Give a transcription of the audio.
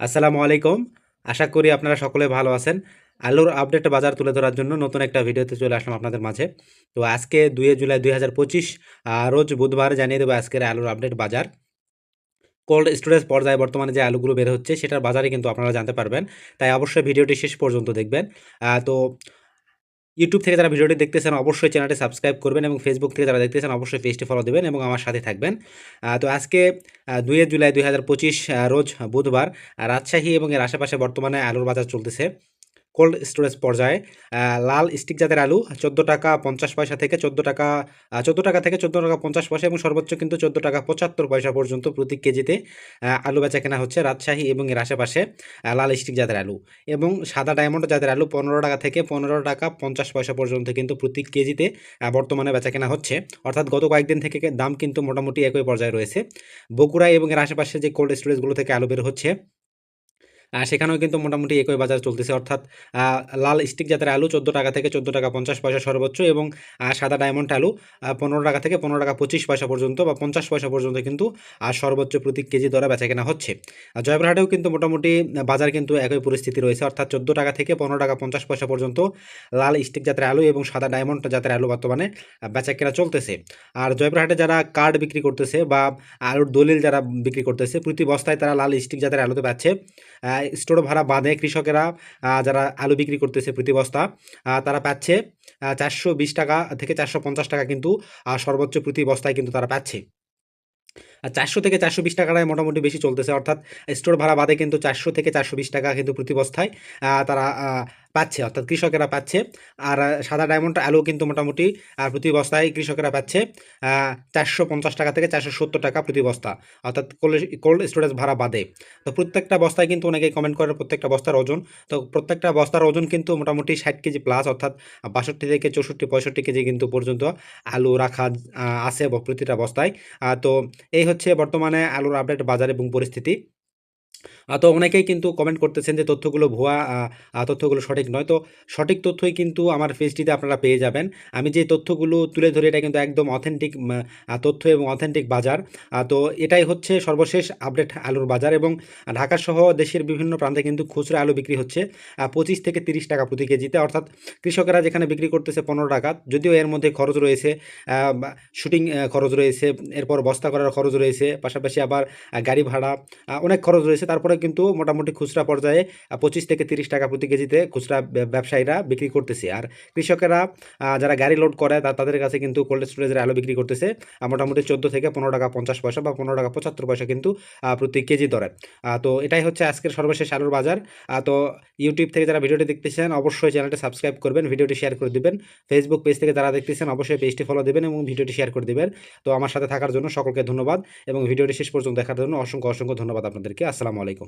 আসসালামু আলাইকুম। আশা করি আপনারা সকলে ভালো আছেন। আলুর আপডেট বাজার তুলে ধরার জন্য নতুন একটা ভিডিওতে চলে আসলাম আপনাদের মাঝে। তো আজকে দুয়ে জুলাই দুই হাজার পঁচিশ রোজ বুধবার জানিয়ে দেবো আজকের আলুর আপডেট বাজার। কোল্ড স্টোরেজ পর্যায়ে বর্তমানে যে আলুগুলো বের হচ্ছে, সেটার বাজারে কিন্তু আপনারা জানতে পারবেন। তাই অবশ্যই ভিডিওটি শেষ পর্যন্ত দেখবেন। তো ইউটিউব থেকে যারা ভিডিওটি দেখতেছেন, অবশ্যই চ্যানেলটি সাবস্ক্রাইব করবেন এবং ফেসবুক থেকে যারা দেখতেছেন, অবশ্যই পেজটি ফলো দেবেন এবং আমার সাথে থাকবেন। তো আজকে দুই জুলাই দুই হাজার পঁচিশ রোজ বুধবার, রাজশাহী এবং এর আশেপাশে বর্তমানে আলুর বাজার চলতেছে। কোল্ড স্টোরেজ পর্যায়ে লাল স্টিক জাতের আলু, চোদ্দ টাকা পঞ্চাশ পয়সা থেকে চোদ্দ টাকা চোদ্দ টাকা থেকে চোদ্দ টাকা পঞ্চাশ পয়সা এবং সর্বোচ্চ কিন্তু চোদ্দ টাকা পঁচাত্তর পয়সা পর্যন্ত প্রতি কেজিতে আলু বেচা কেনা হচ্ছে রাজশাহী এবং এর আশেপাশে লাল স্টিক জাতের আলু এবং সাদা ডায়মন্ড জাতের আলু পনেরো টাকা থেকে পনেরো টাকা পঞ্চাশ পয়সা পর্যন্ত কিন্তু প্রতি কেজিতে বর্তমানে বেচা কেনা হচ্ছে। অর্থাৎ গত কয়েকদিন থেকে দাম কিন্তু মোটামুটি একই পর্যায়ে রয়েছে। বগুড়া এবং এর আশেপাশে যে কোল্ড স্টোরেজগুলো থেকে আলু বের হচ্ছে সেখানেও কিন্তু মোটামুটি একই বাজার চলতেছে। অর্থাৎ লাল স্টিক জাতের আলু চোদ্দ টাকা থেকে চোদ্দ টাকা পঞ্চাশ পয়সা সর্বোচ্চ এবং সাদা ডায়মন্ড আলু পনেরো টাকা থেকে পনেরো টাকা পঁচিশ পয়সা পর্যন্ত বা পঞ্চাশ পয়সা পর্যন্ত কিন্তু আর সর্বোচ্চ প্রতি কেজি দরে বেচা কেনা হচ্ছে। আর জয়পুরহাটেও কিন্তু মোটামুটি বাজার কিন্তু একই পরিস্থিতি রয়েছে। অর্থাৎ চোদ্দ টাকা থেকে পনেরো টাকা পঞ্চাশ পয়সা পর্যন্ত লাল স্টিক জাতের আলু এবং সাদা ডায়মন্ড জাতের আলু বর্তমানে বেচা কেনা চলতেছে। আর জয়পুরহাটে যারা কার্ড বিক্রি করতেছে বা আলুর দলিল যারা বিক্রি করতেছে, প্রতি বস্তায় তারা লাল স্টিক জাতের আলুতে পাচ্ছে। স্টোর ভাড়া বাঁধে কৃষকেরা যারা আলু বিক্রি করতেছে প্রতি বস্তা। তারা পাচ্ছে চারশো বিশ টাকা থেকে চারশো পঞ্চাশ টাকা কিন্তু সর্বোচ্চ প্রতি বস্তায় কিন্তু তারা পাচ্ছে। আর চারশো থেকে চারশো বিশ টাকায় মোটামুটি বেশি চলতেছে। অর্থাৎ স্টোর ভাড়া বাদে কিন্তু চারশো থেকে চারশো বিশ টাকা কিন্তু প্রতি বস্তায় তারা পাচ্ছে অর্থাৎ কৃষকেরা পাচ্ছে। আর সাদা ডায়মন্ড আলু কিন্তু মোটামুটি আহ, প্রতি বস্তায় কৃষকেরা পাচ্ছে চারশো পঞ্চাশ টাকা থেকে চারশো সত্তর টাকা প্রতি বস্তা অর্থাৎ কোল্ড স্টোরেজ ভাড়া বাদে। তো প্রত্যেকটা বস্তায় কিন্তু অনেকেই কমেন্ট করে প্রত্যেকটা বস্তার ওজন। তো প্রত্যেকটা বস্তার ওজন কিন্তু মোটামুটি ষাট কেজি প্লাস অর্থাৎ বাষট্টি থেকে চৌষট্টি পঁয়ষট্টি কেজি কিন্তু পর্যন্ত আলু রাখা আছে প্রতিটা বস্তায়। তো এই হচ্ছে বর্তমানে আলুর আপডেট বাজার এবং পরিস্থিতি। তো অনেকেই কিন্তু কমেন্ট করতেছেন যে তথ্যগুলো ভুয়া তথ্যগুলো সঠিক নয়। তো সঠিক তথ্যই কিন্তু আমার পেজটিতে আপনারা পেয়ে যাবেন। আমি যে তথ্যগুলো তুলে ধরি, এটা কিন্তু একদম অথেন্টিক তথ্য এবং অথেন্টিক বাজার। তো এটাই হচ্ছে সর্বশেষ আপডেট আলুর বাজার এবং ঢাকা সহ দেশের বিভিন্ন প্রান্তে কিন্তু খুচরা আলু বিক্রি হচ্ছে পঁচিশ থেকে তিরিশ টাকা প্রতি কেজিতে। অর্থাৎ কৃষকেরা যেখানে বিক্রি করতেছে পনেরো টাকা, যদিও এর মধ্যে খরচ রয়েছে শুটিং খরচ রয়েছে, এরপর বস্তা করার খরচ রয়েছে, পাশাপাশি আবার গাড়ি ভাড়া অনেক খরচ রয়েছে। তারপরে কিন্তু মোটামুটি খুচরা পর্যায়ে পঁচিশ থেকে তিরিশ টাকা প্রতি কেজিতে খুচরা ব্যবসায়ীরা বিক্রি করতেছে। আর কৃষকেরা যারা গাড়ি লোড করে তাদের কাছে কিন্তু কোল্ড স্টোরেজের আলু বিক্রি করতেছে। মোটামুটি চোদ্দ থেকে পনেরো টাকা পঞ্চাশ পয়সা বা পনেরো টাকা পঁচাত্তর পয়সা কিন্তু প্রতি কেজি দরে। তো এটাই হচ্ছে আজকের সর্বশেষ আলুর বাজার। তো ইউটিউব থেকে যারা ভিডিওটি দেখতেছেন, অবশ্যই চ্যানেলটি সাবস্ক্রাইব করবেন, ভিডিওটি শেয়ার করে দিবেন। ফেসবুক পেজ থেকে যারা দেখতেছেন, অবশ্যই পেজটি ফলো দেবেন এবং ভিডিওটি শেয়ার করে দেবেন। তো আমার সাথে থাকার জন্য সকলকে ধন্যবাদ এবং ভিডিওটি শেষ পর্যন্ত দেখার জন্য অসংখ্য অসংখ্য ধন্যবাদ আপনাদেরকে। আসসালামু আলাইকুম।